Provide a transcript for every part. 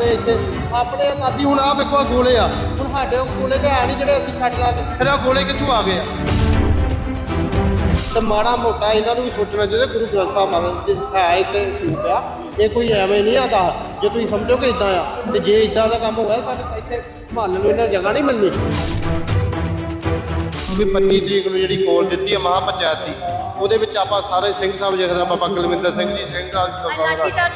ਆਪਣੇ ਇੱਥੇ ਆਪਣੇ ਆਜ਼ਾਦੀ ਹੁਣ ਆ ਵੇਖੋ ਆਹ ਗੋਲੇ ਆ। ਹੁਣ ਸਾਡੇ ਗੋਲੇ ਤੇ ਹੈ ਨਹੀਂ ਜਿਹੜੇ ਅਸੀਂ ਛੱਡ ਲਾਂਗੇ ਫਿਰ ਆ ਗੋਲੇ ਕਿੱਥੋਂ ਆ ਗਏ ਆ? ਤੇ ਮਾੜਾ ਮੋਟਾ ਇਹਨਾਂ ਨੂੰ ਵੀ ਸੋਚਣਾ ਚਾਹੀਦਾ ਗੁਰੂ ਗ੍ਰੰਥ ਸਾਹਿਬ ਮਹਾਰਾਜ ਹੈ ਇੱਥੇ ਝੂਠ ਆ। ਇਹ ਕੋਈ ਐਵੇਂ ਨਹੀਂ ਆਦਾ ਜੇ ਤੁਸੀਂ ਸਮਝੋ ਕਿ ਇਦਾਂ ਆ ਤੇ ਜੇ ਇਦਾਂ ਦਾ ਕੰਮ ਹੋਇਆ ਤਾਂ ਇੱਥੇ ਸੰਭਾਲਣ ਨੂੰ ਇਹਨਾਂ ਜਗ੍ਹਾ ਨਹੀਂ ਮਿਲਣੀ। ਵੀ 25 ਤਰੀਕ ਨੂੰ ਜਿਹੜੀ ਕੋਲ ਦਿੱਤੀ ਹੈ ਮਹਾ ਪੰਚਾਇਤ ਦੀ ਉਹਦੇ ਵਿੱਚ ਆਪਾਂ ਸਾਰੇ ਸਿੰਘ ਸਾਹਿਬ ਜਗਦਾ ਬਾਬਾ ਕੁਲਵਿੰਦਰ ਸਿੰਘ ਜੀ ਸਿੰਘ ਸਾਹਿਬ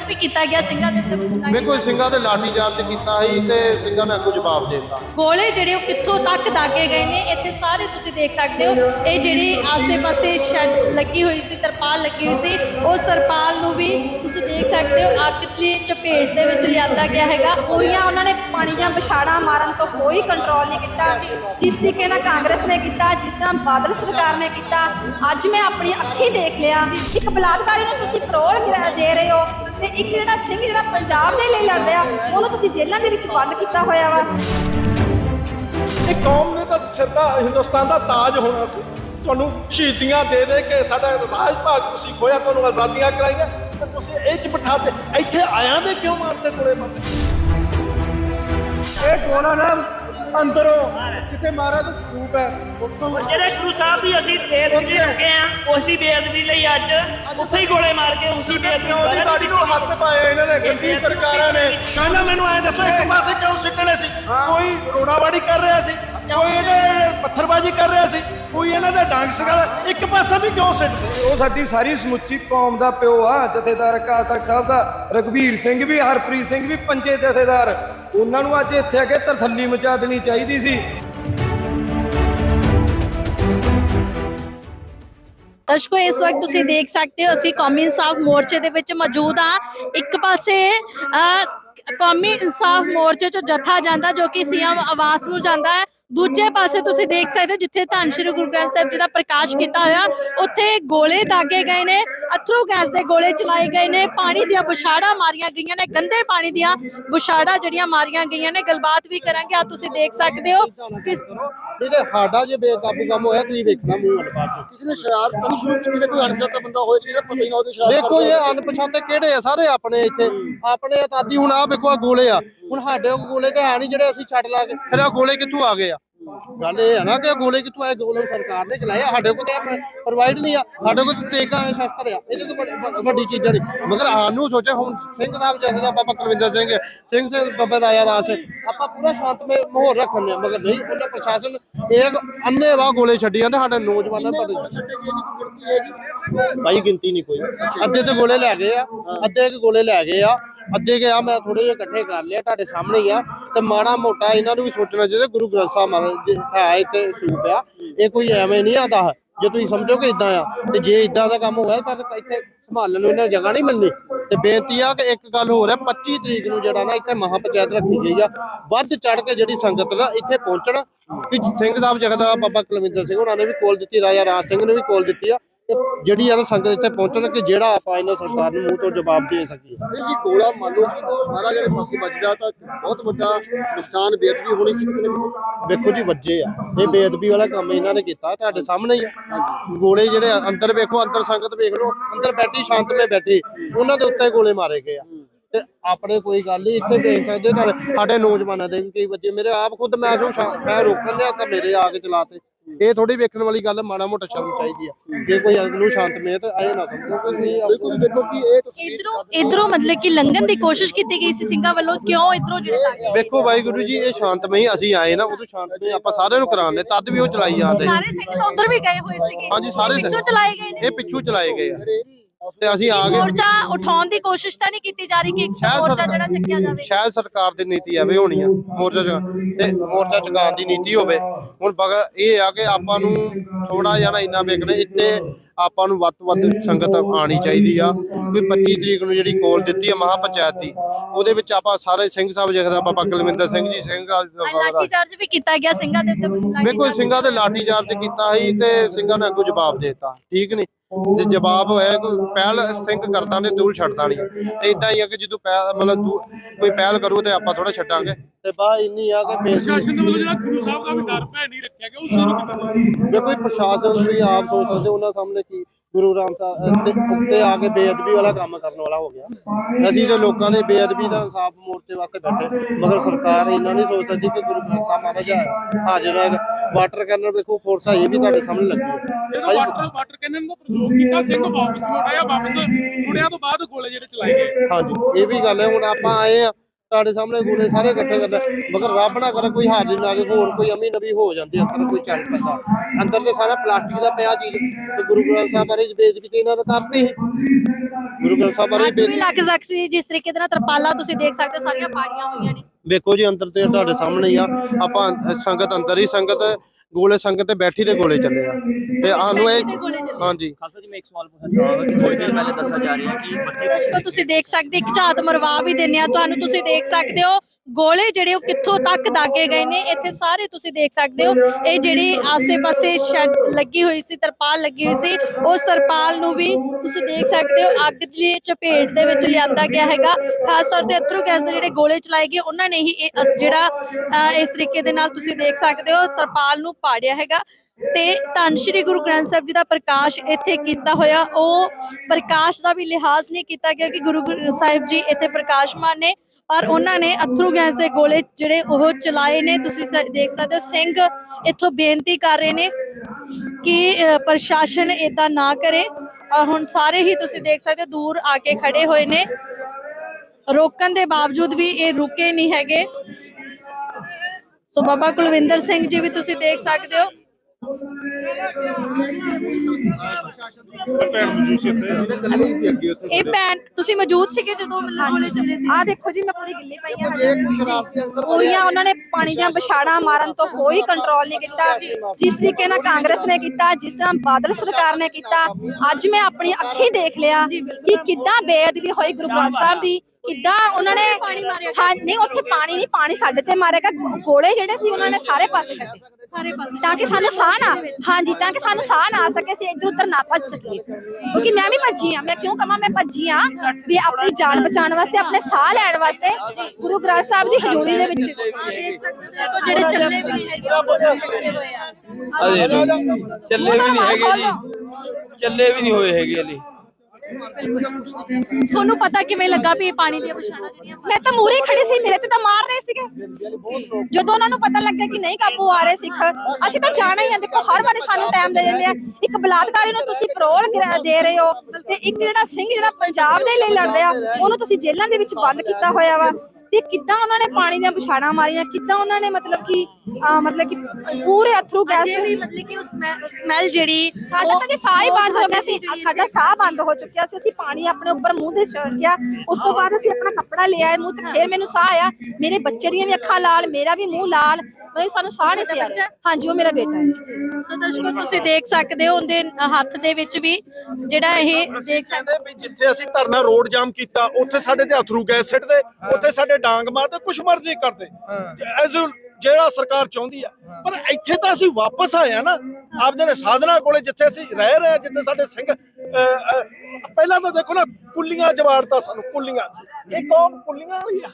ਚਾਰਜ ਵੀ ਕੀਤਾ ਗਿਆ ਸਿੰਘਾਂ ਦੇ ਉੱਤੇ ਵੇਖੋ ਸਿੰਘਾਂ ਦੇ ਲਾਠੀ ਚਾਰਜ ਕੀਤਾ ਸੀ ਤੇ ਸਿੰਘਾਂ ਨੇ ਅੱਗੋਂ ਜਵਾਬ ਦੇ ਦਿੱਤਾ। ਗੋਲੇ ਜਿਹੜੇ ਉਹ ਕਿੱਥੋਂ ਤੱਕ ਦਾਗੇ ਗਏ ਨੇ ਇੱਥੇ ਸਾਰੇ ਤੁਸੀਂ ਦੇਖ ਸਕਦੇ ਹੋ। ਇਹ ਜਿਹੜੀ ਆਸੇ-ਪਾਸੇ ਸ਼ੈਡ ਲੱਗੀ ਹੋਈ ਸੀ ਤਰਪਾਲ ਲੱਗੀ ਹੋਈ ਸੀ ਉਸ ਤਰਪਾਲ ਨੂੰ ਵੀ ਤੁਸੀਂ ਦੇਖ ਸਕਦੇ ਹੋ ਅੱਗ ਦੀ ਚਪੇਟ ਦੇ ਵਿੱਚ ਲਿਆਂਦਾ ਗਿਆ ਹੈਗਾ। ਪੂਰੀਆਂ ਉਹਨਾਂ ਨੇ ਪਾਣੀ ਦੀਆਂ ਵਿਛਾੜਾਂ ਮਾਰਨ ਤੋਂ ਕੋਈ ਕੰਟਰੋਲ ਨਹੀਂ ਕੀਤਾ। ਜਿਸ ਤਰੀਕੇ ਨਾਲ ਕਾਂਗਰਸ ਨੇ ਕੀਤਾ ਜਿਸ ਤਰ੍ਹਾਂ ਬਾਦਲ ਸਰਕਾਰ ਨੇ ਕੀਤਾ ਅੱਜ ਮੈਂ ਆਪਣੀ ਅੱਖੀਂ ਦੇਖ ਲਿਆ। ਇੱਕ ਬਲਾਤਕਾਰੀ ਨੂੰ ਤੁਸੀਂ ਪਰੋਲ ਦੇ ਰਹੇ ਹੋ ਤੇ ਇੱਕ ਜਿਹੜਾ ਸਿੰਘ ਜਿਹੜਾ ਪੰਜਾਬ ਦੇ ਲਈ ਲੜ ਰਿਹਾ ਉਹਨੂੰ ਤੁਸੀਂ ਜੇਲ੍ਹਾਂ ਦੇ ਵਿੱਚ ਬੰਦ ਕੀਤਾ ਹੋਇਆ ਵਾ। ਇਹ ਕੌਮ ਨੇ ਤਾਂ ਦਾ ਹਿੰਦੁਸਤਾਨ ਦਾ ਤਾਜ ਹੋਣਾ ਸੀ। ਤੁਹਾਨੂੰ ਸ਼ਹੀਦੀਆਂ ਦੇ ਦੇ ਕੇ ਸਾਡਾ ਰਾਜ ਭਾਗ ਤੁਸੀਂ ਖੋਇਆ ਤੁਹਾਨੂੰ ਆਜ਼ਾਦੀਆਂ ਕਰਾਈਆਂ ਤੇ ਤੁਸੀਂ ਇਹ ਚ ਬਿਠਾ ਤੇ ਇੱਥੇ ਆਇਆਂ ਦੇ ਕਿਉਂ ਮਾਰਦੇ ਕੋਲੇ ਬੰਦੇ? ਇਹ ਕੋਣਾ ਨਾ ਅੰਦਰੋਂ ਜਿੱਥੇ ਮਹਾਰਾਜ ਦਾ ਸਰੂਪ ਹੈ ਉੱਥੋਂ ਜਿਹੜੇ ਗੁਰੂ ਸਾਹਿਬ ਦੀ ਅਸੀਂ ਬੇਅਦਬੀ ਰੁਕੇ ਆ ਉਸੇ ਬੇਅਦਬੀ ਲਈ ਅੱਜ ਉੱਥੇ ਹੀ ਗੋਲੇ ਮਾਰ ਕੇ ਉਸੇ ਬੇਅਦਬੀ ਉਹਦੀ ਦਾੜੀ ਨੂੰ ਹੱਥ ਪਾਏ ਇਹਨਾਂ ਨੇ ਗੰਦੀ ਸਰਕਾਰਾਂ ਨੇ। ਕਹਿੰਦਾ ਮੈਨੂੰ ਐ ਦੱਸੋ ਇੱਕ ਪਾਸੇ ਕਿਉਂ ਸਿੱਟਣੇ ਸੀ? ਕੋਈ ਰੋਣਾਵਾੜੀ ਕਰ ਰਿਹਾ ਸੀ? ਕੋਈ ਇਹਨੇ ਪੱਥਰਬਾਜ਼ੀ ਕਰ ਰਿਹਾ ਸੀ? ਕੋਈ ਇਹਨਾਂ ਦਾ ਡਾਂਗ ਸਗਾ ਇੱਕ ਪਾਸਾ ਵੀ ਕਿਉਂ ਸਿੱਟਦੇ ਉਹ ਸਾਡੀ ਸਾਰੀ ਸਮੁੱਚੀ ਕੌਮ ਦਾ ਪਿਓ ਆ ਜਥੇਦਾਰ ਅਕਾਲ ਤਖਤ ਸਾਹਿਬ ਦਾ ਰਗਵੀਰ ਸਿੰਘ ਵੀ ਹਰਪ੍ਰੀਤ ਸਿੰਘ ਵੀ ਪੰਜੇ ਜਥੇਦਾਰ। ਉਹਨਾਂ ਨੂੰ ਅੱਜ ਇੱਥੇ ਆ ਕੇ ਤਰਥੱਲੀ ਮਚਾ ਦੇਣੀ ਚਾਹੀਦੀ ਸੀ। ਦਰਸ਼ਕੋ ਇਸ ਵਕਤ ਤੁਸੀਂ ਦੇਖ ਸਕਦੇ ਹੋ ਅਸੀਂ ਕੌਮੀ ਇਨਸਾਫ ਮੋਰਚੇ ਦੇ ਵਿੱਚ ਮੌਜੂਦ ਆ ਇੱਕ ਪਾਸੇ ਅਹ, ਕੌਮੀ ਇਨਸਾਫ ਮੋਰਚੇ ਚੋਂ ਜਥਾ ਜਾਂਦਾ ਜੋ ਕਿ ਸੀਐਮ ਆਵਾਸ ਨੂੰ ਜਾਂਦਾ ਹੈ। ਦੂਜੇ ਪਾਸੇ ਤੁਸੀਂ ਦੇਖ ਸਕਦੇ ਹੋ ਜਿੱਥੇ ਧੰਨ ਸ਼੍ਰੀ ਗੁਰੂ ਗ੍ਰੰਥ ਸਾਹਿਬ ਜੀ ਦਾ ਪ੍ਰਕਾਸ਼ ਕੀਤਾ ਹੋਇਆ ਉੱਥੇ ਗੋਲੇ ਦਾਗੇ ਗਏ ਨੇ। ਅਥਰੂ ਗੈਸ ਦੇ ਗੋਲੇ ਚਲਾਏ ਗਏ ਨੇ ਪਾਣੀ ਦੀਆਂ ਬੁਛਾੜਾਂ ਮਾਰੀਆਂ ਗਈਆਂ ਨੇ ਗੰਦੇ ਪਾਣੀ ਦੀਆਂ ਬੁਛਾੜਾਂ ਜਿਹੜੀਆਂ ਮਾਰੀਆਂ ਗਈਆਂ ਨੇ ਗੱਲਬਾਤ ਵੀ ਕਰਾਂਗੇ ਆ ਤੁਸੀਂ ਦੇਖ ਸਕਦੇ ਹੋ ਕਿਸ ਨਹੀਂ ਤੇ ਸਾਡਾ ਜੇ ਬੇਕਾਬੂ ਕੰਮ ਹੋਇਆ ਤੁਸੀਂ ਵੇਖਣਾ ਮੂੰਹ ਵੱਲ ਬਾਅਦ ਕਿਸੇ ਨੇ ਸ਼ਰਾਰਤ ਤਾਂ ਨਹੀਂ ਸ਼ੁਰੂ ਕੀਤੀ ਤੇ ਕੋਈ ਅਣਜਾਣਾ ਬੰਦਾ ਹੋਏ ਜਿਹਦਾ ਪਤਾ ਹੀ ਨਾ ਉਹਦੇ ਸ਼ਰਾਰਤ ਵੇਖੋ ਇਹ ਅਣਪਛਾਤੇ ਕਿਹੜੇ ਆ ਸਾਰੇ ਆਪਣੇ ਇੱਥੇ। ਆਪਣੇ ਆਜ਼ਾਦੀ ਹੁਣ ਆ ਵੇਖੋ ਆ ਗੋਲੇ ਆ। ਹੁਣ ਸਾਡੇ ਕੋਲ ਗੋਲੇ ਤੇ ਹੈ ਨਹੀਂ ਜਿਹੜੇ ਅਸੀਂ ਛੱਡ ਲਾਂਗੇ ਫਿਰ ਆ ਗੋਲੇ ਕਿੱਥੋਂ ਆ ਗਏ ਆ? ਗੱਲ ਇਹ ਹੈ ਨਾ ਕਿ ਗੋਲੇ ਕਿੱਥੋਂ ਆਏ? ਗੋਲੇ ਸਰਕਾਰ ਨੇ ਚਲਾਏ ਆ, ਸਾਡੇ ਕੋਲ ਤੇ ਪ੍ਰੋਵਾਈਡ ਨਹੀਂ ਆ। ਸਾਡੇ ਕੋਲ ਤੇ ਤੇਗਾ ਸ਼ਸਤਰ ਆ। ਇਹਦੇ ਤੋਂ ਵੱਡੀ- ਚੀਜ਼ਾਂ ਨਹੀਂ। ਮਗਰ ਸਾਨੂੰ ਸੋਚਿਆ ਹੁਣ ਸਿੰਘ ਸਾਹਿਬ ਜਦ ਦਾ ਬਾਬਾ ਕੁਲਵਿੰਦਰ ਸਿੰਘ ਸਿੰਘ ਸਿੰਘ ਬਾਬਾ ਰਾਇਆ ਰਾਸ ਆਪਾਂ ਪੂਰਾ ਸ਼ਾਂਤਮਈ ਮਾਹੌਲ ਰੱਖਣੇ ਮਗਰ ਨਹੀਂ ਉਹਨਾਂ ਪ੍ਰਸ਼ਾਸਨ ਇੱਕ ਅੰਨੇ ਵਾ ਗੋਲੇ ਛੱਡੀ ਜਾਂਦੇ। ਸਾਡੇ ਨੌਜਵਾਨਾਂ ਹੈਗੀ? ਭਾਈ ਗਿਣਤੀ ਨਹੀਂ ਕੋਈ। ਅੱਧੇ ਤੇ ਗੋਲੇ ਲੈ ਗਏ ਆ। ਅੱਧੇ ਕੇ ਗੋਲੇ ਲੈ ਗਏ ਆ। ਅੱਧੇ ਕੇ ਮੈਂ ਥੋੜੇ ਜਿਹਾ ਇਕੱਠੇ ਕਰ ਲਿਆ ਤੁਹਾਡੇ ਸਾਹਮਣੇ ਹੀ ਆ। ਤੇ ਮਾੜਾ ਮੋਟਾ ਇਹਨਾਂ ਨੂੰ ਵੀ ਸੋਚਣਾ ਚਾਹੀਦਾ, ਗੁਰੂ ਗ੍ਰੰਥ ਸਾਹਿਬ ਮਹਾਰਾਜ ਹੈ ਇੱਥੇ ਸੂਪ ਆ। ਇਹ ਕੋਈ ਐਵੇਂ ਨਹੀਂ ਆਦਾ ਜੇ ਤੁਸੀਂ ਸਮਝੋ ਕਿ ਇਦਾਂ ਆ, ਤੇ ਜੇ ਇਦਾਂ ਦਾ ਕੰਮ ਹੋਇਆ, ਪਰ ਇੱਥੇ ਸੰਭਾਲਣ ਨੂੰ ਇਹਨਾਂ ਨੂੰ ਜਗ੍ਹਾ ਨਹੀਂ ਮਿਲਣੀ। ਤੇ ਬੇਨਤੀ ਆ ਕਿ ਇੱਕ ਗੱਲ ਹੋਰ ਹੈ 25 ਤਰੀਕ ਨੂੰ ਜਿਹੜਾ ਨਾ ਇੱਥੇ ਮਹਾ ਪੰਚਾਇਤ ਰੱਖੀ ਗਈ ਆ, ਵੱਧ ਚੜ ਕੇ ਜਿਹੜੀ ਸੰਗਤ ਨਾ ਇੱਥੇ ਪਹੁੰਚਣ, ਕਿ ਸਿੰਘ ਸਾਹਿਬ ਜਗਦਾ ਬਾਬਾ ਕੁਲਵਿੰਦਰ ਸਿੰਘ ਉਹਨਾਂ ਨੇ ਵੀ ਕੋਲ ਦਿੱਤੀ, ਰਾਜਾ ਰਾਜ ਸਿੰਘ ਨੇ ਵੀ ਕੋਲ ਦਿੱਤੀ ਆ। ਜਿਹੜੀ ਯਾਰ ਸੰਗਤ ਇੱਥੇ ਪਹੁੰਚਣ ਕਿ ਜਿਹੜਾ ਆਪਾਂ ਇਹਨਾਂ ਸਰਕਾਰ ਨੂੰ ਮੂੰਹ ਤੋਂ ਜਵਾਬ ਦੇ ਸਕੀਏ। ਜੀ ਗੋਲਾ ਮੰਨ ਲਓ ਕਿ ਮਹਾਰਾਜ ਜਿਹੜੇ ਪਾਸੇ ਵੱਜਦਾ ਤਾਂ ਬਹੁਤ ਵੱਡਾ ਨੁਕਸਾਨ ਬੇਅਦਬੀ ਹੋਣੀ ਸੀ ਕਿਤੇ ਵੇਖੋ ਜੀ ਵੱਜੇ ਆ। ਇਹ ਬੇਅਦਬੀ ਵਾਲਾ ਕੰਮ ਇਹਨਾਂ ਨੇ ਕੀਤਾ ਤੁਹਾਡੇ ਸਾਹਮਣੇ ਹੀ ਆ। ਗੋਲੇ ਜਿਹੜੇ ਆ, ਅੰਦਰ ਵੇਖੋ ਅੰਦਰ ਸੰਗਤ ਵੇਖ ਲਓ ਅੰਦਰ ਬੈਠੀ ਸ਼ਾਂਤਮਈ ਬੈਠੀ ਉਹਨਾਂ ਦੇ ਉੱਤੇ ਗੋਲੇ ਮਾਰੇ ਗਏ ਆ। ਤੇ ਆਪਣੇ ਕੋਈ ਗੱਲ ਨਹੀਂ ਇੱਥੇ ਦੇਖ ਸਕਦੇ ਸਾਡੇ ਨੌਜਵਾਨਾਂ ਦੇ ਵੀ ਕਈ ਬੱਚੇ ਮੇਰੇ ਆਪ ਖੁਦ ਮੈਂ ਸੋ ਮੈਂ ਰੋਕਣ ਲਿਆ ਤਾਂ ਮੇਰੇ ਆ ਕੇ ਚਲਾਤੇ। ਇਹ ਥੋੜੀ ਵੇਖਣ ਵਾਲੀ ਗੱਲ ਮਾੜਾ ਮੋਟਾ ਸ਼ਰਮ ਚਾਹੀਦੀ ਆ। ਜੇ ਕੋਈ ਅਗਲੂ ਸ਼ਾਂਤਮਈ ਤਾਂ ਆਏ ਨਾ ਸਮਝੋ। ਬਿਲਕੁਲ ਦੇਖੋ ਕਿ ਇਹ ਤਸਵੀਰ ਇਧਰੋਂ ਇਧਰੋਂ ਮਤਲਬ ਕਿ ਲੰਘਣ ਦੀ ਕੋਸ਼ਿਸ਼ ਕੀਤੀ ਗਈ ਸੀ ਸਿੰਘਾਂ ਵੱਲੋਂ ਕਿਉਂ ਇਧਰੋਂ ਜਿਹੜੇ ਲੱਗੇ ਵੇਖੋ ਵਾਹਿਗੁਰੂ ਜੀ ਇਹ ਸ਼ਾਂਤਮਈ ਅਸੀਂ ਆਏ ਨਾ ਉਦੋਂ ਸ਼ਾਂਤਮਈ ਆਪਾਂ ਸਾਰਿਆਂ ਨੂੰ ਕਰਾਉਣ ਨੇ ਤਦ ਵੀ ਉਹ ਚਲਾਈ ਜਾਂਦੇ। ਸਾਰੇ ਸਿੰਘ ਤਾਂ ਉਧਰ ਵੀ ਗਏ ਹੋਏ ਸੀਗੇ। ਹਾਂਜੀ ਸਾਰੇ ਪਿੱਛੋਂ ਚਲਾਏ ਗਏ ਨੇ। ਇਹ ਪਿੱਛੋਂ ਚਲਾਏ ਗਏ ਆ। ਤੇ ਅਸੀਂ ਆ ਗਏ। ਮੋਰਚਾ ਉਠਾਉਣ ਦੀ ਕੋਸ਼ਿਸ਼ ਤਾਂ ਨਹੀਂ ਕੀਤੀ ਜਾ ਰਹੀ ਕਿ ਸ਼ਾਇਦ ਮੋਰਚਾ ਜਿਹੜਾ ਚੱਕਿਆ ਜਾਵੇ। ਸ਼ਾਇਦ ਸਰਕਾਰ ਦੀ ਨੀਤੀ ਐਵੇਂ ਹੋਣੀ ਆ ਮੋਰਚਾ ਚੁਕਾ ਤੇ ਮੋਰਚਾ ਚੁਕਾਉਣ ਦੀ ਨੀਤੀ ਹੋਵੇ। ਹੁਣ ਬਗਾ ਇਹ ਆ ਕਿ ਆਪਾਂ ਨੂੰ ਥੋੜਾ ਜਿਹਾ ਨਾ ਇੰਨਾ ਵੇਖਣਾ ਇੱਥੇ ਆਪਾਂ ਨੂੰ ਵੱਧ ਤੋਂ ਵੱਧ ਸੰਗਤ ਆਣੀ ਚਾਹੀਦੀ ਆ। ਵੀ 25 ਤਰੀਕ ਨੂੰ ਜਿਹੜੀ ਕੋਲ ਦਿੱਤੀ ਆ ਮਹਾ ਪੰਚਾਇਤ ਦੀ ਉਹਦੇ ਵਿੱਚ ਆਪਾਂ ਸਾਰੇ ਸਿੰਘ ਸਾਹਿਬ ਜਗਦਾ ਬਾਬਾ ਕੁਲਵਿੰਦਰ ਸਿੰਘ ਜੀ ਸਿੰਘ ਲਾਠੀ ਚਾਰਜ ਵੀ ਕੀਤਾ ਗਿਆ ਸਿੰਘਾਂ ਦੇ ਉੱਤੇ ਲਾਠੀ ਵੇਖੋ ਚਾਰਜ। ਸਿੰਘਾਂ ਦੇ ਲਾਠੀ ਚਾਰਜ ਕੀਤਾ ਸੀ ਤੇ ਸਿੰਘਾਂ ਨੇ ਅੱਗੋਂ ਜਵਾਬ ਦਿੱਤਾ ਠੀਕ ਨਹੀਂ ਤੇ ਜਵਾਬ ਹੋਇਆ ਕੋਈ ਪਹਿਲ ਸਿੰਘ ਕਰਦਾ ਨੇ ਦੂਲ ਛੱਡਦਾ ਨਹੀਂ। ਤੇ ਇਦਾਂ ਹੀ ਆ ਕਿ ਜਦੋਂ ਪਹਿਲ ਮਤਲਬ ਦੂ- ਕੋਈ ਪਹਿਲ ਕਰੂ ਤੇ ਆਪਾਂ ਥੋੜਾ ਛੱਡਾਂਗੇ। ਤੇ ਬਾ ਇੰਨੀ ਆ ਕਿ ਪ੍ਰਸ਼ਾਸਨ ਦੇ ਵੱਲੋਂ ਜਿਹੜਾ ਗੁਰੂ ਸਾਹਿਬ ਦਾ ਵੀ ਡਰ ਭੈ ਨਹੀਂ ਰੱਖਿਆ ਗਿਆ ਉਸ ਚੀਜ਼ ਨੂੰ ਕਿੱਦਾਂ ਜੇ ਕੋਈ ਪ੍ਰਸ਼ਾਸਨ ਵੀ ਆਪ ਸੋਚ ਸਕਦੇ ਉਹਨਾਂ ਸਾਹਮਣੇ ਕੀ ਗੁਰੂ ਰਾਮਦਾਸ ਉੱਤੇ ਆ ਕੇ ਬੇਅਦਬੀ ਵਾਲਾ ਕੰਮ ਕਰਨ ਵਾਲਾ ਹੋ ਗਿਆ। ਅਸੀਂ ਤੇ ਲੋਕਾਂ ਦੇ ਬੇਅਦਬੀ ਦਾ ਇਨਸਾਫ ਮੋਰਚੇ ਵਾਸਤੇ ਬੈਠੇ ਮਗਰ ਸਰਕਾਰ ਇਹਨਾਂ ਨਹੀਂ ਸੋਚਦਾ ਜੀ ਕਿ ਗੁਰੂ ਗ੍ਰੰਥ ਸਾਹਿਬ ਮਹਾਰਾਜ ਹਾਜ਼ਰ ਹੈ। ਵਾਟਰ ਕੈਨਲ ਵੇਖੋ ਫੋਰਸ ਇਹ ਵੀ ਤੁਹਾਡੇ ਸਾਹਮਣੇ ਲੱਗੀ ਜਦੋਂ ਵਾਟਰ ਵਾਟਰ ਕੈਨਨ ਦਾ ਪ੍ਰਯੋਗ ਕੀਤਾ ਸਿੰਘ ਵਾਪਸ ਮੁੜ ਆਇਆ ਵਾਪਸ ਮੁੜਿਆ ਤੋਂ ਬਾਅਦ ਗੋਲੇ ਜਿਹੜੇ ਚਲਾਏ ਗਏ। ਹਾਂਜੀ ਇਹ ਵੀ ਗੱਲ ਹੈ ਹੁਣ ਆਪਾਂ ਆਏ ਆ ਤੁਹਾਡੇ ਸਾਹਮਣੇ ਗੋਲੇ ਸਾਰੇ ਇਕੱਠੇ ਕਰਦੇ। ਮਗਰ ਰੱਬ ਨਾ ਕਰੇ ਕੋਈ ਹਾਜ਼ਰ ਨਾ ਕਿ ਹੋਰ ਕੋਈ ਅਮੀ ਨਬੀ ਹੋ ਜਾਂਦੇ ਅੰਦਰ ਕੋਈ ਚੱਲ ਪੈਂਦਾ। ਅੰਦਰ ਤੇ ਸਾਰਾ ਪਲਾਸਟਿਕ ਦਾ ਪਿਆ ਚੀਜ਼। ਤੇ ਗੁਰੂ ਗ੍ਰੰਥ ਸਾਹਿਬ ਬਾਰੇ ਬੇਇੱਜ਼ਤੀ ਤੇ ਇਹਨਾਂ ਨੇ ਕਰਤੀ। ਗੁਰੂ ਗ੍ਰੰਥ ਸਾਹਿਬ ਬਾਰੇ ਵੀ ਬੇਇੱਜ਼ਤੀ ਲੱਗ ਸਕਦੀ ਜਿਸ ਤਰੀਕੇ ਦੇ ਨਾਲ ਤਰਪਾਲਾਂ ਤੁਸੀਂ ਦੇਖ ਸਕਦੇ ਹੋ ਸਾਰੀਆਂ ਪਾੜੀਆਂ ਹੋਈਆਂ ਨੇ। ਵੇਖੋ ਜੀ ਅੰਦਰ ਤੇ ਤੁਹਾਡੇ ਸਾਹਮਣੇ ਹੀ ਆ। ਆਪਾਂ ਸੰਗਤ ਅੰਦਰ ਹੀ ਸੰਗਤ ਗੋਲੇ ਸੰਗਤ ਤੇ ਬੈਠੀ ਤੇ ਗੋਲੇ ਚੱਲੇ ਆ। ਤੇ ਸਾਨੂੰ ਇਹ। ਹਾਂਜੀ। ਖਾਲਸਾ ਜੀ ਮੈਂ ਇੱਕ ਸਵਾਲ ਪੁੱਛਣਾ ਚਾਹਾਂਗਾ ਕਿ ਥੋੜੀ ਦੇਰ ਪਹਿਲੇ ਦੱਸਿਆ ਜਾ ਰਿਹਾ ਕਿ ਬੱਚੇ ਤੁਸੀਂ ਦੇਖ ਸਕਦੇ ਇੱਕ ਝਾਤ ਮਰਵਾ ਵੀ ਦਿੰਨੇ ਆ। ਤੁਹਾਨੂੰ ਤੁਸੀਂ ਦੇਖ ਸਕਦੇ ਹੋ ਗੋਲੇ ਜਿਹੜੇ ਉਹ ਕਿੱਥੋਂ ਤੱਕ ਦਾਗੇ ਗਏ ਨੇ ਇੱਥੇ ਸਾਰੇ ਤੁਸੀਂ ਦੇਖ ਸਕਦੇ ਹੋ। ਇਹ ਜਿਹੜੀ ਆਸੇ-ਪਾਸੇ ਸ਼ੈਡ ਲੱਗੀ ਹੋਈ ਸੀ ਤਰਪਾਲ ਲੱਗੀ ਹੋਈ ਸੀ ਉਸ ਤਰਪਾਲ ਨੂੰ ਵੀ ਤੁਸੀਂ ਦੇਖ ਸਕਦੇ ਹੋ ਅੱਗ ਦੀ ਚਪੇਟ ਦੇ ਵਿੱਚ ਲਿਆਂਦਾ ਗਿਆ ਹੈਗਾ। ਖਾਸ ਤੌਰ ਤੇ ਅਥਰੂ ਗੈਸ ਦੇ ਜਿਹੜੇ ਗੋਲੇ ਚਲਾਏ ਗਏ ਉਹਨਾਂ ਨੇ ਹੀ ਇਹ ਜਿਹੜਾ ਅ, ਇਸ ਤਰੀਕੇ ਦੇ ਨਾਲ ਤੁਸੀਂ ਦੇਖ ਸਕਦੇ ਹੋ ਤਰਪਾਲ ਨੂੰ ਪਾੜਿਆ ਹੈਗਾ। ਤੇ ਧੰਨ ਸ਼੍ਰੀ ਗੁਰੂ ਗ੍ਰੰਥ ਸਾਹਿਬ ਜੀ ਦਾ ਪ੍ਰਕਾਸ਼ ਇੱਥੇ ਕੀਤਾ ਹੋਇਆ ਉਹ ਪ੍ਰਕਾਸ਼ ਦਾ ਵੀ ਲਿਹਾਜ਼ ਨਹੀਂ ਕੀਤਾ ਗਿਆ ਕਿ ਗੁਰੂ ਗ੍ਰੰਥ ਸਾਹਿਬ ਜੀ ਇੱਥੇ ਪ੍ਰਕਾਸ਼ਮਾਨ ਨੇ। ਪਰ ਉਹਨਾਂ ਨੇ ਅਥਰੂ ਗੈਸ ਦੇ ਗੋਲੇ ਜਿਹੜੇ ਉਹ ਚਲਾਏ ਨੇ, ਤੁਸੀਂ ਦੇਖ ਸਕਦੇ ਹੋ, ਸਿੰਘ ਇੱਥੋਂ ਬੇਨਤੀ ਕਰ ਰਹੇ ਨੇ ਕਿ ਪ੍ਰਸ਼ਾਸਨ ਇਦਾਂ ਨਾ ਕਰੇ। ਔਰ ਹੁਣ ਸਾਰੇ ਹੀ ਤੁਸੀਂ ਦੇਖ ਸਕਦੇ ਹੋ, ਦੂਰ ਆ ਕੇ ਖੜੇ ਹੋਏ ਨੇ। ਰੋਕਣ ਦੇ ਬਾਵਜੂਦ ਵੀ ਇਹ ਰੁਕੇ ਨਹੀਂ ਹੈਗੇ। ਸੋ ਬਾਬਾ ਕੁਲਵਿੰਦਰ ਸਿੰਘ ਜੀ ਵੀ ਤੁਸੀਂ ਦੇਖ ਸਕਦੇ ਹੋ। ਇਹ ਭੈਣ ਤੁਸੀਂ ਮੌਜੂਦ ਸੀਗੇ ਜਦੋਂ ਗੋਲੇ ਚੱਲੇ ਸੀ? ਆ ਦੇਖੋ ਜੀ ਮੈਂ ਪੂਰੀ ਗਿੱਲੀ ਪਈ ਹਾਂ ਪੂਰੀਆਂ ਉਹਨਾਂ ਨੇ ਪਾਣੀ ਦੀਆਂ ਵਿਛਾੜਾਂ ਮਾਰਨ ਤੋਂ ਕੋਈ ਕੰਟਰੋਲ ਨਹੀਂ ਕੀਤਾ। ਜਿਸ ਤਰੀਕੇ ਨਾਲ ਕਾਂਗਰਸ ਨੇ ਕੀਤਾ ਜਿਸ ਤਰ੍ਹਾਂ ਬਾਦਲ ਸਰਕਾਰ ਨੇ ਕੀਤਾ ਅੱਜ ਮੈਂ ਆਪਣੀ ਅੱਖੀਂ ਦੇਖ ਲਿਆ ਕਿ ਕਿੱਦਾਂ ਬੇਅਦਬੀ ਹੋਈ ਗੁਰੂ ਗ੍ਰੰਥ ਸਾਹਿਬ ਦੀ। ਕਿੱਦਾਂ ਉਹਨਾਂ ਨੇ ਹਾਂ ਨਹੀਂ ਉੱਥੇ ਪਾਣੀ ਨਹੀਂ ਪਾਣੀ ਸਾਡੇ ਤੇ ਮਾਰੇਗਾ ਗੋਲੇ ਜਿਹੜੇ ਸੀ ਉਹਨਾਂ ਨੇ ਸਾਰੇ ਪਾਸੇ ਛੱਡੇ। ਸਾਰੇ ਪਾਸੇ ਤਾਂ ਕਿ ਸਾਨੂੰ ਸਾਹ ਨਾ ਹਾਂਜੀ ਤਾਂ ਕਿ ਸਾਨੂੰ ਸਾਹ ਨਾ ਆ ਸਕੇ ਅਸੀਂ ਇੱਧਰ ਉੱਧਰ ਨਾ ਭੱਜ ਸਕੀਏ। ਕਿਉਂਕਿ ਮੈਂ ਵੀ ਭੱਜੀ ਆ ਮੈਂ ਕਿਉਂ ਕਹਾਂ ਮੈਂ ਭੱਜੀ ਆ ਵੀ ਆਪਣੀ ਜਾਨ ਬਚਾਉਣ ਵਾਸਤੇ ਆਪਣੇ ਸਾਹ ਲੈਣ ਵਾਸਤੇ ਗੁਰੂ ਗ੍ਰੰਥ ਸਾਹਿਬ ਦੀ ਹਜ਼ੂਰੀ ਦੇ ਵਿੱਚ। ਆ ਦੇਖ ਸਕਦੇ ਹੋ ਦੇਖੋ ਜਿਹੜੇ ਚੱਲੇ ਵੀ ਨਹੀਂ ਹੈਗੇ ਚੱਲੇ ਵੀ ਨਹੀਂ ਹੈਗੇ ਜੀ। ਚੱਲੇ ਵੀ ਨਹੀਂ ਹੋਏ ਹੈਗੇ ਹਲੇ ਤੁਹਾਨੂੰ ਪਤਾ ਕਿਵੇਂ ਲੱਗਾ ਵੀ ਇਹ ਪਾਣੀ ਦੀਆਂ ਵਿਛਾੜਾਂ ਜਿਹੜੀਆਂ ਮੈਂ ਤਾਂ ਮੂਰੇ ਖੜੀ ਸੀ, ਮੇਰੇ ਤੇ ਤਾਂ ਮਾਰ ਰਹੇ ਸੀਗੇ। ਜਦੋਂ ਉਹਨਾਂ ਨੂੰ ਪਤਾ ਲੱਗਾ ਕਿ ਨਹੀਂ ਕਾਬੂ ਆ ਰਹੇ ਸਿੱਖ, ਅਸੀਂ ਤਾਂ ਜਾਣਾ ਹੀ ਆ। ਦੇਖੋ, ਹਰ ਵਾਰੀ ਸਾਨੂੰ ਟਾਈਮ ਦੇ ਦਿੰਦੇ ਆ। ਇੱਕ ਬਲਾਤਕਾਰੀ ਨੂੰ ਤੁਸੀਂ ਪਰੋਲ ਦੇ ਰਹੇ ਹੋ। ਤੇ ਇੱਕ ਜਿਹੜਾ ਸਿੰਘ ਜਿਹੜਾ ਪੰਜਾਬ ਦੇ ਲਈ ਲੜ ਰਿਹਾ, ਉਹਨੂੰ ਤੁਸੀਂ ਜੇਲ੍ਹਾਂ ਦੇ ਵਿੱਚ ਬੰਦ ਕੀਤਾ ਹੋਇਆ ਵਾ। ਤੇ ਕਿੱਦਾਂ ਉਹਨਾਂ ਨੇ ਪਾਣੀ ਦੀਆਂ ਵਿਛਾੜਾਂ ਮਾਰੀਆਂ ਕਿੱਦਾਂ ਉਹਨਾਂ ਨੇ ਮਤਲਬ ਕਿ ਅਹ ਮਤਲਬ ਕਿ ਪੂਰੇ ਅਥਰੂ ਗੈਸ ਅਜੇ ਵੀ ਮਤਲਬ ਕਿ ਉਹ ਸਮੈਲ ਜਿਹੜੀ ਸਾਡਾ ਤਾਂ ਜੀ ਸਾਹ ਹੀ ਬੰਦ ਹੋ ਗਿਆ ਸੀ ਸਾਡਾ ਸਾਹ ਬੰਦ ਹੋ ਚੁੱਕਿਆ ਸੀ ਅਸੀਂ ਪਾਣੀ ਆਪਣੇ ਉੱਪਰ ਮੂੰਹ ਦੇ ਛਿੜਕਿਆ ਉਸ ਤੋਂ ਬਾਅਦ ਅਸੀਂ ਆਪਣਾ ਕੱਪੜਾ ਲਿਆ ਮੂੰਹ ਤੇ ਫਿਰ ਮੈਨੂੰ ਸਾਹ ਆਇਆ। ਮੇਰੇ ਬੱਚੇ ਦੀਆਂ ਵੀ ਅੱਖਾਂ ਲਾਲ ਮੇਰਾ ਵੀ ਮੂੰਹ ਲਾਲ ਮਤਲਬ ਸਾਨੂੰ ਸਾਹ ਨਹੀਂ ਸੀ ਆ ਰਿਹਾ। ਹਾਂਜੀ ਉਹ ਮੇਰਾ ਬੇਟਾ ਹੈ। ਸੋ ਦਰਸ਼ਕੋ ਤੁਸੀਂ ਦੇਖ ਸਕਦੇ ਹੋ ਉਹਦੇ ਹੱਥ ਦੇ ਵਿੱਚ ਵੀ ਜਿਹੜਾ ਇਹ ਦੇਖ ਸਕਦੇ ਕਹਿੰਦੇ ਵੀ ਜਿੱਥੇ ਅਸੀਂ ਧਰਨਾ ਰੋਡ ਜਾਮ ਕੀਤਾ ਉੱਥੇ ਸਾਡੇ ਤੇ ਅਥਰੂ ਗੈਸ ਸਿੱਟਦੇ ਉੱਥੇ ਸਾਡੇ ਡਾਂਗ ਮਾਰਦੇ ਕੁਛ ਮਰਜ਼ੀ ਕਰਦੇ। ਐਜ਼ ਜਿਹੜਾ ਸਰਕਾਰ ਚਾਹੁੰਦੀ ਆ। ਪਰ ਇੱਥੇ ਤਾਂ ਅਸੀਂ ਵਾਪਸ ਆਏ ਆ ਨਾ ਆਪਦੇ ਨੇ ਸਾਧਨਾ ਕੋਲੇ ਜਿੱਥੇ ਅਸੀਂ ਰਹਿ ਰਹੇ ਆ ਜਿੱਥੇ ਸਾਡੇ ਸਿੰਘ ਪਹਿਲਾਂ ਤਾਂ ਦੇਖੋ ਨਾ ਕੁੱਲੀਆਂ ਜਵਾਰਤਾ ਸਾਨੂੰ ਕੁੱਲੀਆਂ। ਇਹ ਕੌਮ ਕੁੱਲੀਆਂ ਵਾਲੀ ਆ।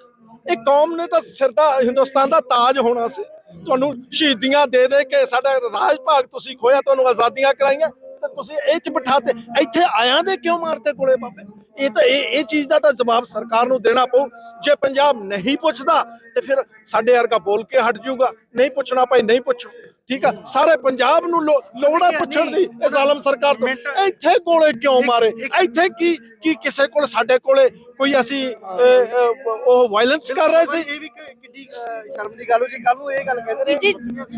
ਇਹ ਕੌਮ ਨੇ ਤਾਂ ਸਿਰ ਦਾ ਹਿੰਦੁਸਤਾਨ ਦਾ ਤਾਜ ਹੋਣਾ ਸੀ। ਤੁਹਾਨੂੰ ਸ਼ਹੀਦੀਆਂ ਦੇ ਦੇ ਕੇ ਸਾਡਾ ਰਾਜ ਭਾਗ ਤੁਸੀਂ ਖੋਇਆ ਤੁਹਾਨੂੰ ਆਜ਼ਾਦੀਆਂ ਕਰਾਈਆਂ ਤੇ ਤੁਸੀਂ ਇਹ ਚ ਬਿਠਾਤੇ। ਇੱਥੇ ਆਇਆਂ ਦੇ ਕਿਉਂ ਮਾਰਤੇ ਕੋਲੇ ਬਾਬੇ? ਇਹ ਤਾਂ ਇਹ ਇਹ ਚੀਜ਼ ਦਾ ਤਾਂ ਜਵਾਬ ਸਰਕਾਰ ਨੂੰ ਦੇਣਾ ਪਊ। ਜੇ ਪੰਜਾਬ ਨਹੀਂ ਪੁੱਛਦਾ, ਤੇ ਫਿਰ ਸਾਡੇ ਵਰਗਾ ਬੋਲ ਕੇ ਹਟ ਜਾਊਗਾ। ਨਹੀਂ ਪੁੱਛਣਾ ਭਾਈ, ਨਹੀਂ ਪੁੱਛੋ। ਠੀਕ ਆ? ਸਾਰੇ ਪੰਜਾਬ ਨੂੰ ਲੋ- ਲੋੜ ਆ ਪੁੱਛਣ ਦੀ ਇਹ ਜ਼ਾਲਮ ਸਰਕਾਰ ਤੋਂ। ਇੱਥੇ ਕੋਲੇ ਕਿਉਂ ਮਾਰੇ? ਇੱਥੇ ਕੀ ਕੀ ਕਿਸੇ ਕੋਲ ਸਾਡੇ ਕੋਲੇ ਕੋਈ ਅਸੀਂ ਉਹ ਵਾਇਲੈਂਸ ਕਰ ਰਹੇ ਸੀ? ਇਹ ਵੀ ਕਿੱਡੀ ਸ਼ਰਮ ਦੀ ਗੱਲ ਹੋ ਜੀ ਕੱਲ ਨੂੰ ਇਹ ਗੱਲ ਕਹਿੰਦੇ ਵੀਰ ਜੀ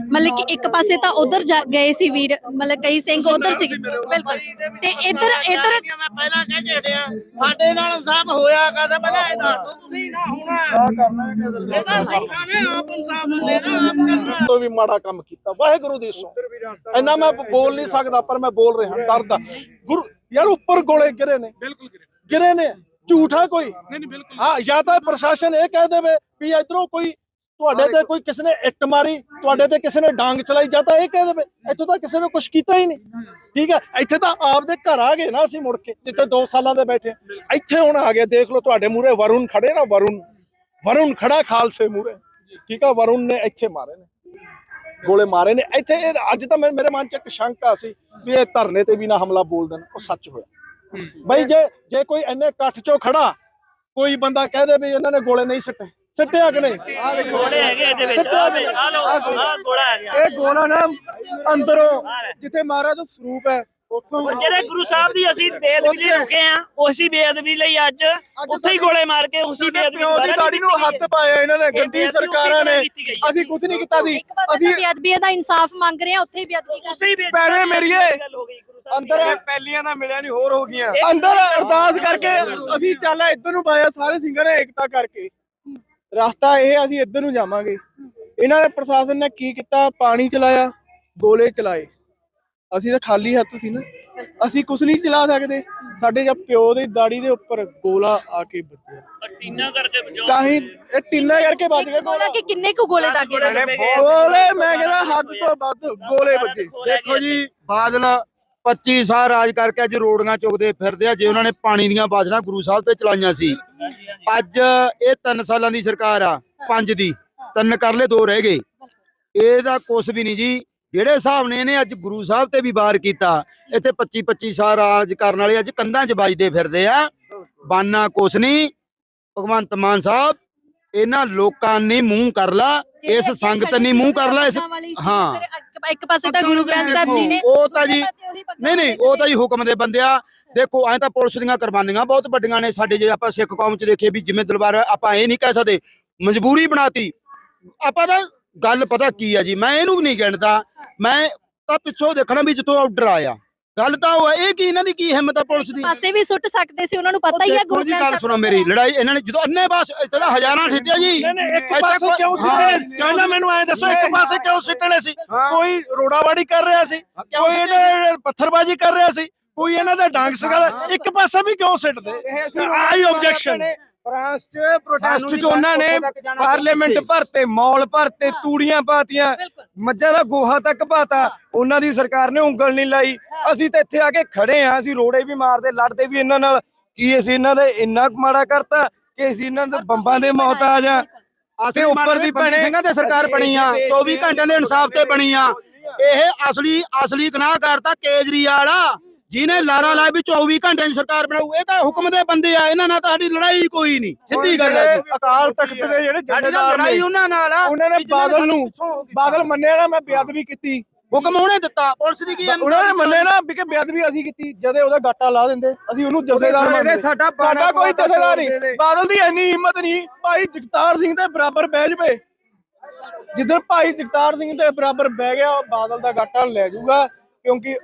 ਮਤਲਬ ਕਿ ਇੱਕ ਪਾਸੇ ਤਾਂ ਉਧਰ ਗਏ ਸੀ ਵੀਰ ਮਤਲਬ ਕਈ ਸਿੰਘ ਉਧਰ ਸੀ। ਬਿਲਕੁਲ। ਤੇ ਇੱਧਰ ਇੱਧਰ ਮੈਂ ਪਹਿਲਾਂ ਕਹਿ ਕੇ ਹਟਿਆ ਸਾਡੇ ਨਾਲ ਇਨਸਾਫ ਹੋਇਆ ਕਰਦਾ ਪਹਿਲਾਂ ਇਹ ਦੱਸ ਦਿਓ ਤੁਸੀਂ ਨਾ ਹੋਣਾ। ਇਹ ਤਾਂ ਸਿੱਖਾਂ ਨੇ ਆਪ ਇਨਸਾਫ ਲੈਣਾ ਆਪ ਕਰਨਾ। ਤੋਂ ਵੀ ਮਾੜਾ ਕੰਮ ਕੀਤਾ ਵਾਹਿਗੁਰੂ ਦੀ ਸੋ ਇੰਨਾ ਮੈਂ ਬੋਲ ਨਹੀਂ ਸਕਦਾ ਪਰ ਮੈਂ ਬੋਲ ਰਿਹਾ ਡਰਦਾ। ਗੁਰੂ ਯਾਰ ਉੱਪਰ ਗੋਲੇ ਗਿਰੇ ਨੇ। ਬਿਲਕੁਲ ਗਿਰੇ। ਗਿਰੇ ਨੇ। ਝੂਠਾ ਕੋਈ? ਨਹੀਂ ਨਹੀਂ ਬਿਲਕੁਲ। ਹਾਂ ਜਾਂ ਤਾਂ ਪ੍ਰਸ਼ਾਸਨ ਇਹ ਕਹਿ ਦੇਵੇ ਵੀ ਇਧਰੋਂ ਕੋਈ ਤੁਹਾਡੇ ਤੇ ਕੋਈ ਕਿਸੇ ਨੇ ਇੱਟ ਮਾਰੀ ਤੁਹਾਡੇ ਤੇ ਕਿਸੇ ਨੇ ਡਾਂਗ ਚਲਾਈ ਜਾਂ ਤਾਂ ਇਹ ਕਹਿ ਦੇਵੇ ਇੱਥੋਂ ਤਾਂ ਕਿਸੇ ਨੇ ਕੁਝ ਕੀਤਾ ਹੀ ਨਹੀਂ। ਠੀਕ ਹੈ? ਇੱਥੇ ਤਾਂ ਆਪਦੇ ਘਰ ਆ ਗਏ ਨਾ ਅਸੀਂ ਮੁੜ ਕੇ ਜਿੱਥੇ 2 ਸਾਲਾਂ ਦੇ ਬੈਠੇ ਇੱਥੇ ਹੁਣ ਆ ਗਏ ਦੇਖ ਲਓ ਤੁਹਾਡੇ ਮੂਰੇ ਵਰੁਣ ਖੜੇ ਨਾ ਵਰੁਣ। ਵਰੁਣ ਖੜਾ ਖਾਲਸੇ ਮੂਰੇ ਠੀਕ ਆ ਵਰੁਣ ਨੇ ਇੱਥੇ ਮਾਰੇ ਨੇ। ਗੋਲੇ ਮਾਰੇ ਨੇ। ਇੱਥੇ ਅੱਜ ਤਾਂ ਮੇਰੇ ਮਨ 'ਚ ਇੱਕ ਸ਼ੰਕਾ ਸੀ ਵੀ ਇਹ ਧਰਨੇ ਤੇ ਵੀ ਨਾ ਹਮਲਾ ਬੋਲ ਦੇਣ। ਉਹ ਸੱਚ ਹੋਇਆ। ਬਈ ਜੇ ਜੇ ਕੋਈ ਇੰਨੇ ਇਕੱਠ 'ਚੋਂ ਖੜਾ ਕੋਈ ਬੰਦਾ ਕਹਿ ਦੇ ਵੀ ਇਹਨਾਂ ਨੇ ਗੋਲੇ ਨਹੀਂ ਸਿੱਟੇ। ਸਿੱਟਿਆ ਕਿ ਨਹੀਂ? ਗੋਲੇ ਹੈਗੇ ਇਹਦੇ ਵਿੱਚ। ਆ ਵੇ ਆ ਲੋ ਆ ਗੋਲਾ ਆ ਗਿਆ ਇਹ ਗੋਲਾ ਨਾ ਅੰਦਰੋਂ ਜਿੱਥੇ ਮਹਾਰਾਜ ਦਾ ਸਰੂਪ ਹੈ ਜਿਹੜੇ ਗੁਰੂ ਸਾਹਿਬ ਦੀ ਅਸੀਂ ਬੇਅਦਬੀ ਲਈ ਰੁਕੇ ਆ ਉਸੇ ਬੇਅਦਬੀ ਲਈ ਅੱਜ ਉੱਥੇ ਹੀ ਗੋਲੇ ਮਾਰ ਕੇ ਉਸੇ ਬੇਅਦਬੀ ਦੀ ਦਾੜੀ ਨੂੰ ਹੱਥ ਪਾਇਆ ਇਹਨਾਂ ਨੇ ਗੰਦੀ ਸਰਕਾਰਾਂ ਨੇ। ਅਸੀਂ ਕੁਝ ਨਹੀਂ ਕੀਤਾ ਸੀ। ਅਸੀਂ ਬੇਅਦਬੀ ਦਾ ਇਨਸਾਫ ਮੰਗ ਰਹੇ ਆ ਉੱਥੇ ਹੀ ਬੇਅਦਬੀ ਕਰ ਉਸੇ ਹੀ ਬੇਅਦਬੀ ਭੈਣੇ ਮੇਰੀਏ। ਅੰਦਰ ਪਹਿਲੀਆਂ ਦਾ ਮਿਲਿਆ ਨਹੀਂ ਹੋਰ ਹੋ ਗਈਆਂ। ਅੰਦਰ ਅਰਦਾਸ ਕਰਕੇ ਅਸੀਂ ਚੱਲ ਇੱਧਰ ਨੂੰ ਪਾਇਆ ਸਾਰੇ ਸਿੰਘਾਂ ਨੇ ਏਕਤਾ ਕਰਕੇ। ਰਸਤਾ ਇਹ ਅਸੀਂ ਇੱਧਰ ਨੂੰ ਜਾਵਾਂਗੇ। ਇਹਨਾਂ ਨੇ ਪ੍ਰਸ਼ਾਸਨ ਨੇ ਕੀ ਕੀਤਾ? ਪਾਣੀ ਚਲਾਇਆ ਗੋਲੇ ਚਲਾਏ। ਅਸੀਂ ਤਾਂ ਖਾਲੀ ਹੱਥ ਸੀ ਨਾ। ਅਸੀਂ ਕੁਝ ਨਹੀਂ ਚਲਾ ਸਕਦੇ। ਸਾਡੇ ਜਦ ਪਿਓ ਦੀ ਦਾੜੀ ਦੇ ਉੱਪਰ ਗੋਲਾ ਆ ਕੇ ਵੱਜਿਆ। ਟੀਨਾ ਕਰਕੇ ਬਚਾਓ। ਤਾਂ ਹੀ ਇਹ ਟਿੰਨਾ ਕਰਕੇ ਵੱਜ ਗਏ ਗੋਲਾ। ਕਿ ਕਿੰਨੇ ਕੁ ਗੋਲੇ ਦਾਗੇ? ਨੇ ਗੋਲੇ ਮੈਂ ਕਹਿੰਦਾ ਹੱਦ ਤੋਂ ਵੱਧ ਗੋਲੇ ਵੱਜੇ। ਦੇਖੋ ਜੀ ਬਾਦਲ 25 ਸਾਲ ਰਾਜ ਕਰਕੇ ਅੱਜ ਰੋੜੀਆਂ ਚੁੱਕਦੇ ਫਿਰਦੇ ਆ। ਜੇ ਉਹਨਾਂ ਨੇ ਪਾਣੀ ਦੀਆਂ ਬਾਜਣਾ ਗੁਰੂ ਸਾਹਿਬ ਤੇ ਚਲਾਈਆਂ ਸੀ। ਅੱਜ ਇਹ 3 ਸਾਲਾਂ ਦੀ ਸਰਕਾਰ ਆ ਪੰਜ ਦੀ। ਤਿੰਨ ਕਰ ਲਏ ਦੋ ਰਹਿ ਗਏ। ਇਹਦਾ ਕੁਛ ਵੀ ਨਹੀਂ ਜੀ। ਜਿਹੜੇ ਹਿਸਾਬ ਨੇ ਇਹਨੇ ਅੱਜ ਗੁਰੂ ਸਾਹਿਬ ਤੇ ਵੀ ਵਾਰ ਕੀਤਾ ਇੱਥੇ 25 25 ਸਾਲ ਰਾਜ ਕਰਨ ਵਾਲੇ ਅੱਜ ਕੰਧਾਂ 'ਚ ਵੱਜਦੇ ਫਿਰਦੇ ਆ। ਬਾਨਾ ਕੁਛ ਨਹੀਂ ਭਗਵੰਤ ਮਾਨ ਸਾਹਿਬ ਇਹਨਾਂ ਲੋਕਾਂ ਨੇ ਮੂੰਹ ਕਰ ਲਾ ਇਸ ਸੰਗਤ ਨੇ ਮੂੰਹ ਕਰ ਲਾ ਇਸ ਹਾਂ। ਇੱਕ ਪਾਸੇ ਤਾਂ ਗੁਰੂ ਗ੍ਰੰਥ ਸਾਹਿਬ ਜੀ ਨੇ ਉਹ ਤਾਂ ਜੀ ਨਹੀਂ ਨਹੀਂ ਉਹ ਤਾਂ ਜੀ ਹੁਕਮ ਦੇ ਬੰਦੇ ਆ। ਦੇਖੋ ਐਂ ਤਾਂ ਪੁਲਿਸ ਦੀਆਂ ਕੁਰਬਾਨੀਆਂ ਬਹੁਤ ਵੱਡੀਆਂ ਨੇ ਸਾਡੇ ਜੇ ਆਪਾਂ ਸਿੱਖ ਕੌਮ ਚ ਦੇਖੀਏ ਵੀ ਜਿਵੇਂ ਦਲਬਾਰ ਆਪਾਂ ਇਹ ਨਹੀਂ ਕਹਿ ਸਕਦੇ ਮਜਬੂਰੀ ਬਣਾਤੀ। ਆਪਾਂ ਤਾਂ ਗੱਲ ਪਤਾ ਕੀ ਆ ਜੀ? ਮੈਂ ਇਹਨੂੰ ਵੀ ਨਹੀਂ ਗਿਣਦਾ। ਮੈਂ ਤਾਂ ਪਿੱਛੋਂ ਦੇਖਣਾ ਵੀ ਜਿੱਥੋਂ ਆਰਡਰ ਆਇਆ। ਗੱਲ ਤਾਂ ਉਹ ਹੈ ਇਹ ਕੀ ਇਹਨਾਂ ਦੀ ਕੀ ਹਿੰਮਤ ਆ ਪੁਲਿਸ ਦੀ? ਪਾਸੇ ਵੀ ਸੁੱਟ ਸਕਦੇ ਸੀ ਉਹਨਾਂ ਨੂੰ ਪਤਾ ਹੀ ਦੇਖੋ ਗੁਰੂ ਜੀ ਗੱਲ ਸੁਣੋ ਮੇਰੀ ਲੜਾਈ ਇਹਨਾਂ ਨੇ ਜਦੋਂ ਅੰਨੇ ਬਾਸ ਇੱਥੇ ਤਾਂ ਹਜ਼ਾਰਾਂ ਠਿੱਟਿਆ ਜੀ। ਨਹੀਂ ਨਹੀਂ ਇੱਕ ਪਾਸੇ ਕੋਈ- ਕਿਉਂ। ਸਿੱਟੇ ਕਹਿੰਦਾ ਮੈਨੂੰ ਐ ਦੱਸੋ ਇੱਕ ਪਾਸੇ ਕਿਉਂ ਸਿੱਟਣੇ ਸੀ? ਕੋਈ ਰੋੜਾਵਾੜੀ ਕਰ ਰਿਹਾ ਸੀ? ਕੋਈ ਇਹਨੇ ਪੱਥਰਬਾਜ਼ੀ ਕਰ ਰਿਹਾ ਸੀ? ਕੋਈ ਇਹਨਾਂ ਦਾ ਡਾਂਗ ਸਗਲ ਇੱਕ ਪਾਸੇ ਵੀ ਕਿਉਂ ਸਿੱਟਦੇ? ਆਈ ਆਬਜੈਕਸ਼ਨ ਫਰਾਂਸ 'ਚ ਪ੍ਰੋਟੈਸਟ 'ਚ ਉਹਨਾਂ ਨੇ ਪਾਰਲੀਮੈਂਟ ਭਰਤੇ ਮੌਲ ਭਰਤੇ ਤੂੜੀਆਂ ਪਾਤੀਆਂ ਮੱਝਾਂ ਦਾ ਗੋਹਾ ਤੱਕ ਪਾਤਾ। ਉਹਨਾਂ ਦੀ ਸਰਕਾਰ ਨੇ ਉਂਗਲ ਨਹੀਂ ਲਾਈ। ਅਸੀਂ ਤਾਂ ਇੱਥੇ ਆ ਕੇ ਖੜੇ ਆ ਅਸੀਂ ਰੋੜੇ ਵੀ ਮਾਰਦੇ ਲੜਦੇ ਵੀ ਇਹਨਾਂ ਨਾਲ। ਕੀ ਅਸੀਂ ਇਹਨਾਂ ਦੇ ਇੰਨਾ ਕੁ ਮਾੜਾ ਕਰਤਾ ਕਿ ਅਸੀਂ ਇਹਨਾਂ ਦੇ ਬੰਬਾਂ ਦੇ ਮੁਹਤਾਜ ਆ ਅਸੀਂ ਉੱਪਰ ਦੀ ਭੈਣੇ- ਸਿੰਘਾਂ ਤੇ ਸਰਕਾਰ ਬਣੀ ਆ 24 ਘੰਟਿਆਂ ਦੇ ਇਨਸਾਫ ਤੇ ਬਣੀ ਆ। ਇਹ ਅਸਲੀ ਅਸਲੀ ਗੁਨਾਹ ਕਰਤਾ ਕੇਜਰੀਵਾਲ ਆ। ਜਿਹਨੇ ਲਾਰਾ ਲਾਇਆ ਵੀ 24 ਘੰਟਿਆਂ ਦੀ ਸਰਕਾਰ ਬਣਾਊ ਇਹ ਤਾਂ ਹੁਕਮ ਦੇ ਬੰਦੇ ਆ ਇਹਨਾਂ ਨਾਲ ਤਾਂ ਸਾਡੀ ਲੜਾਈ ਕੋਈ ਨਹੀਂ ਸਿੱਧੀ ਗੱਲ ਹੈ ਅਕਾਲ ਤਖਤ ਦੇ ਜਿਹੜੇ ਜਥੇਦਾਰ ਲੜਾਈ ਨੇ ਉਹਨਾਂ ਨਾਲ ਆ ਉਹਨਾਂ ਨੇ ਬਾਦਲ ਨੂੰ। ਬਾਦਲ ਮੰਨਿਆ ਨਾ ਮੈਂ ਬੇਅਦਬੀ ਕੀਤੀ। ਹੁਕਮ ਉਹਨੇ ਦਿੱਤਾ ਪੁਲਿਸ ਦੀ ਕੀ ਉਹਨਾਂ ਨੇ ਮੰਨਿਆ ਨਾ ਵੀ ਕਿ ਬੇਅਦਬੀ ਅਸੀਂ ਕੀਤੀ ਜਦੇ ਉਹਦਾ ਗਾਟਾ ਲਾ ਦਿੰਦੇ ਅਸੀਂ ਉਹਨੂੰ ਜਥੇਦਾਰ ਮੰਨਦੇ। ਸਾਡਾ ਸਾਡਾ ਕੋਈ ਜਥੇਦਾਰ ਨਹੀਂ। ਬਾਦਲ ਦੀ ਇੰਨੀ ਹਿੰਮਤ ਨਹੀਂ ਭਾਈ ਜਗਤਾਰ ਸਿੰਘ ਦੇ ਬਰਾਬਰ ਬਹਿ ਜਵੇ। ਜਿੱਦਣ ਭਾਈ ਜਗਤਾਰ ਸਿੰਘ ਦੇ ਬਰਾਬਰ ਬਹਿ ਗਿਆ ਉਹ ਬਾਦਲ ਦਾ ਗਾਟਾ ਲੈ ਜਾਊਗਾ ਕਿਉਂਕਿ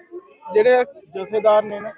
ਜਿਹੜੇ ਜਥੇਦਾਰ ਨੇ ਨਾ,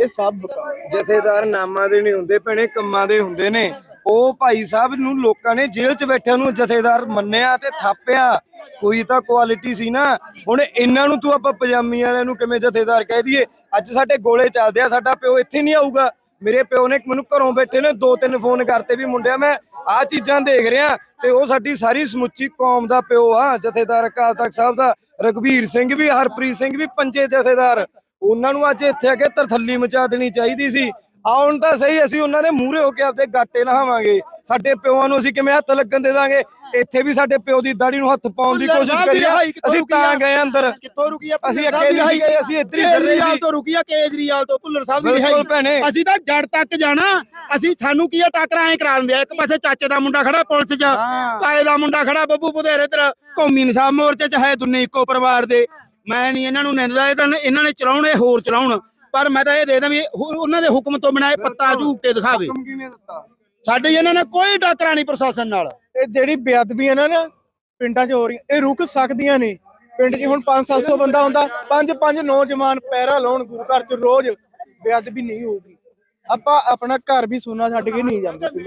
ਇਹ ਸਭ ਜਥੇਦਾਰ ਨਾਮਾਂ ਦੇ ਨਹੀਂ ਹੁੰਦੇ, ਭੈਣੇ, ਕੰਮਾਂ ਦੇ ਹੁੰਦੇ ਨੇ। ਉਹ ਭਾਈ ਸਾਹਿਬ ਨੂੰ ਲੋਕਾਂ ਨੇ ਜੇਲ੍ਹ 'ਚ ਬੈਠਿਆਂ ਨੂੰ ਜਥੇਦਾਰ ਮੰਨਿਆ ਤੇ ਥਾਪਿਆ। ਕੋਈ ਤਾਂ ਕੁਆਲਿਟੀ ਸੀ ਨਾ। ਹੁਣ ਇਹਨਾਂ ਨੂੰ ਤੂੰ ਆਪਾਂ ਪਜਾਮੀ ਵਾਲਿਆਂ ਨੂੰ ਕਿਵੇਂ ਜਥੇਦਾਰ ਕਹਿ ਦਈਏ? ਅੱਜ ਸਾਡੇ ਗੋਲੇ ਚੱਲਦੇ ਆ, ਸਾਡਾ ਪਿਓ ਇੱਥੇ ਨਹੀਂ ਆਊਗਾ। ਮੇਰੇ ਪਿਓ ਨੇ ਮੈਨੂੰ ਘਰੋਂ ਬੈਠੇ ਨੇ ਦੋ ਤਿੰਨ ਫੋਨ ਕਰਤੇ ਵੀ ਮੁੰਡਿਆ, ਮੈਂ ਆਹ ਚੀਜ਼ਾਂ ਦੇਖ ਰਿਹਾ ਤੇ ਉਹ ਸਾਡੀ ਸਾਰੀ ਸਮੁੱਚੀ ਕੌਮ ਦਾ ਪਿਓ ਆ, ਜਥੇਦਾਰ ਅਕਾਲ ਤਖਤ ਸਾਹਿਬ ਦਾ ਰਗਵੀਰ ਸਿੰਘ ਵੀ, ਹਰਪ੍ਰੀਤ ਸਿੰਘ ਵੀ ਪੰਜੇ ਜਥੇਦਾਰ। ਉਹਨਾਂ ਨੂੰ ਅੱਜ ਇੱਥੇ ਆ ਕੇ ਤਰਥੱਲੀ ਮਚਾ ਦੇਣੀ ਚਾਹੀਦੀ ਸੀ। ਆਉਣ ਤਾਂ ਸਹੀ ਅਸੀਂ ਉਹਨਾਂ ਦੇ ਮੂਹਰੇ ਹੋ ਕੇ ਆਪਦੇ ਗਾਟੇ ਨਹਾਵਾਂਗੇ। ਸਾਡੇ ਪਿਓਾਂ ਨੂੰ ਅਸੀਂ ਕਿਵੇਂ ਹੱਥ ਲੱਗਣ ਦੇ ਦਾਂਗੇ? ਇੱਥੇ ਵੀ ਸਾਡੇ ਪਿਓ ਦੀ ਦਾੜੀ ਨੂੰ ਹੱਥ ਪਾਉਣ ਦੀ ਕੋਸ਼ਿਸ਼ ਕਰੀ। ਅਸੀਂ ਤਾਂ ਗਏ ਅੰਦਰ। ਕਿੱਥੋਂ ਰੁਕੀ ਆ? ਅਸੀਂ ਅੱਗੇ ਨਹੀਂ ਗਏ ਅਸੀਂ ਇੱਧਰ ਹੀ ਕੇਜਰੀਵਾਲ ਤੋਂ ਰੁਕੀ ਆ ਕੇਜਰੀਵਾਲ ਤੋਂ ਭੁੱਲਰ ਸਾਹਿਬ ਦੀ ਰਿਹਾਈ। ਅਸੀਂ ਤਾਂ ਜੜ ਤੱਕ ਜਾਣਾ। ਅਸੀਂ ਸਾਨੂੰ ਕੀ ਆ ਟੱਕਰਾਂ ਐ ਕਰਾ ਦਿੰਦੇ ਆ ਇੱਕ ਪਾਸੇ ਚਾਚੇ ਦਾ ਮੁੰਡਾ ਖੜਾ ਪੁਲਿਸ 'ਚ ਤਾਏ ਦਾ ਮੁੰਡਾ ਖੜਾ ਬੱਬੂ ਬੁਧੇਰੇ ਇਧਰ ਕੌਮੀ ਇਨਸਾਫ ਮੋਰਚੇ 'ਚ ਹੈ ਦੁਨੇ ਇੱਕੋ ਪਰਿਵਾਰ ਦੇ। ਮੈਂ ਨਹੀਂ ਇਹਨਾਂ ਨੂੰ ਨਿੰਦਦਾ ਇਹ ਤਾਂ ਇਹਨਾਂ ਨੇ ਚਲਾਉਣੇ ਹੋਰ ਚਲਾਉਣ। ਪਰ ਮੈਂ ਤਾਂ ਇਹ ਦੇਖਦਾ ਵੀ ਇਹ ਉਹਨਾਂ ਦੇ ਹੁਕਮ ਤੋਂ ਬਿਨਾਂ ਇਹ ਪੱਤਾ ਝੂਕ ਕੇ ਦਿਖਾਵੇ। ਸਾਡੇ ਇਹਨਾਂ ਨਾਲ ਕੋਈ ਟੱਕਰਾਂ ਨਹੀਂ ਪ੍ਰਸ਼ਾਸਨ ਨਾਲ। ਇਹ ਜਿਹੜੀ ਬੇਅਦਬੀ ਹੈ ਨਾ ਨਾ ਪਿੰਡਾਂ 'ਚ ਹੋ ਰਹੀ ਇਹ ਰੁਕ ਸਕਦੀਆਂ ਨੇ ਪਿੰਡ 'ਚ ਹੁਣ 5-700 ਬੰਦਾ ਹੁੰਦਾ ਪੰਜ ਪੰਜ ਨੌਜਵਾਨ ਪੈਰਾ ਲਾਉਣ ਗੁਰੂ ਘਰ 'ਚ ਰੋਜ਼ ਬੇਅਦਬੀ ਨਹੀਂ ਹੋਊਗੀ। ਆਪਾਂ ਆਪਣਾ ਘਰ ਵੀ ਸੋਨਾ ਛੱਡ ਕੇ ਨਹੀਂ ਜਾਂਦੇ ਸੀ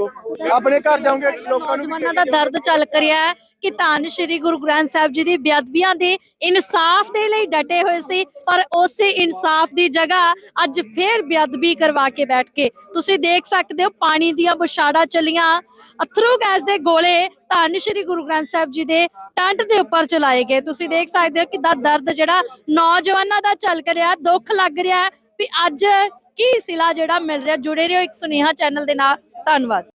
ਆਪਣੇ ਘਰ ਜਾਓਗੇ, ਲੋਕਾਂ ਨੂੰ ਨੌਜਵਾਨਾਂ ਦਾ ਦਰਦ ਚੱਲ ਰਿਹਾ ਹੈ ਕਿ ਧੰਨ ਸ਼੍ਰੀ ਗੁਰੂ ਗ੍ਰੰਥ ਸਾਹਿਬ ਜੀ ਦੀ ਬੇਅਦਬੀਆਂ ਦੇ ਇਨਸਾਫ ਦੇ ਲਈ ਡਟੇ ਹੋਏ ਸੀ, ਪਰ ਉਸੇ ਇਨਸਾਫ ਦੀ ਜਗ੍ਹਾ ਅੱਜ ਫੇਰ ਬੇਅਦਬੀ ਕਰਵਾ ਕੇ ਬੈਠ ਕੇ। ਤੁਸੀਂ ਦੇਖ ਸਕਦੇ ਹੋ ਪਾਣੀ ਦੀਆਂ ਬੁਛਾੜਾਂ ਚਲੀਆਂ, ਅਥਰੂ ਗੈਸ ਦੇ ਗੋਲੇ ਧੰਨ ਸ਼੍ਰੀ ਗੁਰੂ ਗ੍ਰੰਥ ਸਾਹਿਬ ਜੀ ਦੇ ਟੰਟ ਦੇ ਉੱਪਰ ਚਲਾਏ ਗਏ। ਤੁਸੀਂ ਦੇਖ ਸਕਦੇ ਹੋ ਕਿਦਾਂ ਦਰਦ ਜਿਹੜਾ ਨੌਜਵਾਨਾਂ ਦਾ ਝਲਕ ਰਿਹਾ ਦੁੱਖ ਲੱਗ ਰਿਹਾ ਹੈ ਵੀ ਅੱਜ ਕੀ ਸਿਲਾ ਜਿਹੜਾ ਮਿਲ ਰਿਹਾ ਜੁੜੇ ਰਹੋ ਇੱਕ ਸੁਨੇਹਾ ਚੈਨਲ ਦੇ ਨਾਲ। ਧੰਨਵਾਦ।